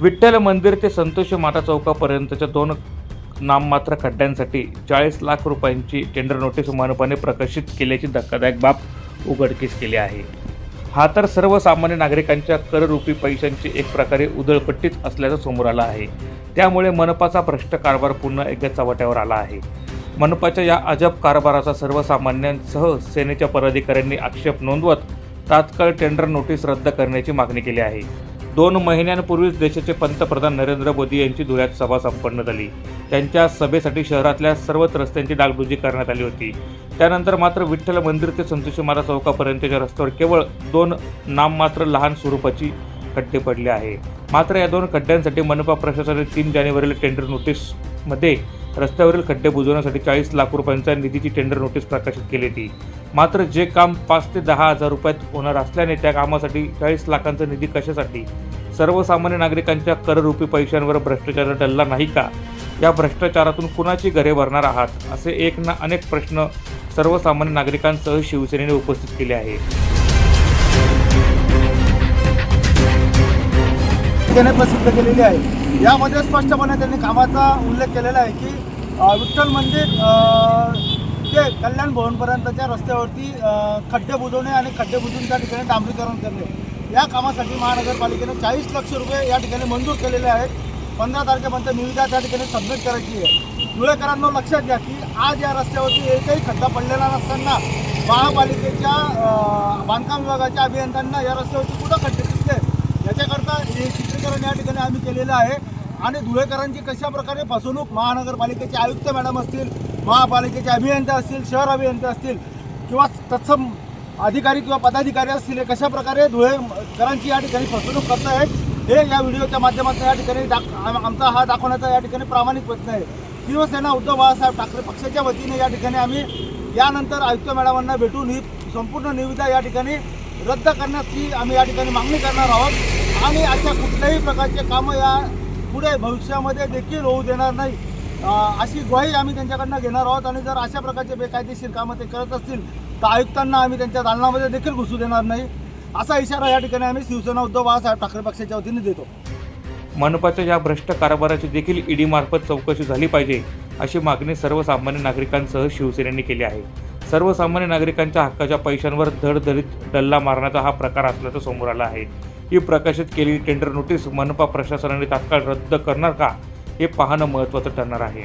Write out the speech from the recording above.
विठ्ठल मंदिर ते संतोषी माता चौकापर्यंतच्या दोन नाममात्र खड्ड्यांसाठी चाळीस लाख रुपयांची टेंडर नोटीस मनपाने प्रकाशित केल्याची धक्कादायक बाब उघडकीस केली आहे. हा तर सर्वसामान्य नागरिकांच्या कररूपी पैशांची एक प्रकारे उधळपट्टीच असल्याचं समोर आलं आहे. त्यामुळे मनपाचा भ्रष्ट कारभार पुन्हा एकदा चव्हाट्यावर आला आहे. मनपाच्या या अजब कारभाराचा सर्वसामान्यांसह सेनेच्या पदाधिकाऱ्यांनी आक्षेप नोंदवत तात्काळ टेंडर नोटीस रद्द करण्याची मागणी केली आहे. दोन महिन्यांपूर्वीच देशाचे पंतप्रधान नरेंद्र मोदी यांची धुळ्यात सभा संपन्न झाली. त्यांच्या सभेसाठी शहरातल्या सर्वच रस्त्यांची डागडुजी करण्यात आली होती. त्यानंतर मात्र विठ्ठल मंदिर ते संतोषी महाराज चौकापर्यंतच्या रस्त्यावर केवळ दोन नाममात्र लहान स्वरूपाची खड्डे पडले आहे. मात्र या दोन खड्ड्यांसाठी मनपा प्रशासनाने तीन जानेवारीला टेंडर नोटीसमध्ये रस्त्यावरील खड्डे बुजवण्यासाठी चाळीस लाख रुपयांच्या निधीची टेंडर नोटीस प्रकाशित केली होती. मात्र जे काम पाच ते दहा हजार रुपयात होणार असल्याने त्या कामासाठी चाळीस लाखांचा निधी कशासाठी? सर्वसामान्य नागरिकांच्या कररूपी पैशांवर भ्रष्टाचार टलला नाही का? या भ्रष्टाचारातून कुणाची घरे भरणार आहात? असे एक ना अनेक प्रश्न सर्वसामान्य नागरिकांसह शिवसेनेने उपस्थित केले आहेत त्याने प्रसिद्ध केलेली आहे. यामध्ये स्पष्टपणे त्यांनी कामाचा उल्लेख केलेला आहे की विठ्ठल मंदिर ते कल्याण भवनपर्यंतच्या रस्त्यावरती खड्डे बुजवणे आणि खड्डे बुजून त्या ठिकाणी डांबरीकरण करणे. या कामासाठी महानगरपालिकेने चाळीस लक्ष रुपये या ठिकाणी मंजूर केलेले आहेत. पंधरा तारखेपर्यंत निविदा त्या ठिकाणी सबमिट करायची आहे. धुळेकरांना लक्षात घ्या की आज या रस्त्यावरती एकही खड्डा पडलेला नसताना महापालिकेच्या बांधकाम विभागाच्या अभियंत्यांना या रस्त्यावरती कुठं खड्डे दिसले? याच्याकरता हे चित्रीकरण या ठिकाणी आम्ही केलेलं आहे. आणि धुळेकरांची कशा प्रकारे फसवणूक महानगरपालिकेचे आयुक्त मॅडम असतील महापालिकेचे अभियंते असतील शहर अभियंते असतील किंवा तत्सम अधिकारी किंवा पदाधिकारी असतील कशा प्रकारे धुळेकरांची या ठिकाणी फसवणूक करत आहेत हे या व्हिडिओच्या माध्यमातून या ठिकाणी दाख आमचा हा दाखवण्याचा या ठिकाणी प्रामाणिक प्रयत्न आहे. शिवसेना उद्धव बाळासाहेब ठाकरे पक्षाच्या वतीने या ठिकाणी आम्ही यानंतर आयुक्त मॅडमांना भेटून ही संपूर्ण निविदा या ठिकाणी रद्द करण्याची आम्ही या ठिकाणी मागणी करणार आहोत. आणि अशा कुठल्याही प्रकारचे कामं या पुढे भविष्यामध्ये देखील होऊ देणार नाही अशी ग्वाही आम्ही त्यांच्याकडनं घेणार आहोत. आणि जर अशा प्रकारचे बेकायदेशीर कामं ते करत असतील तर आयुक्तांना आम्ही त्यांच्या दालनामध्ये देखील घुसू देणार नाही. असा इशारा या ठिकाणी आम्ही शिवसेना उद्धव बाळासाहेब ठाकरे पक्षाच्या वतीने देतो. मनपाच्या या भ्रष्ट कारभाराची देखील ईडी मार्फत चौकशी झाली पाहिजे अशी मागणी सर्वसामान्य नागरिकांसह शिवसेनेने केली आहे. सर्वसामान्य नागरिकांच्या हक्काच्या पैशांवर धडधडीत डल्ला मारण्याचा हा प्रकार असल्याचं समोर आला आहे. ही प्रकाशित केलेली टेंडर नोटीस मनपा प्रशासनाने तात्काळ रद्द करणार का हे पाहणं महत्त्वाचं ठरणार आहे.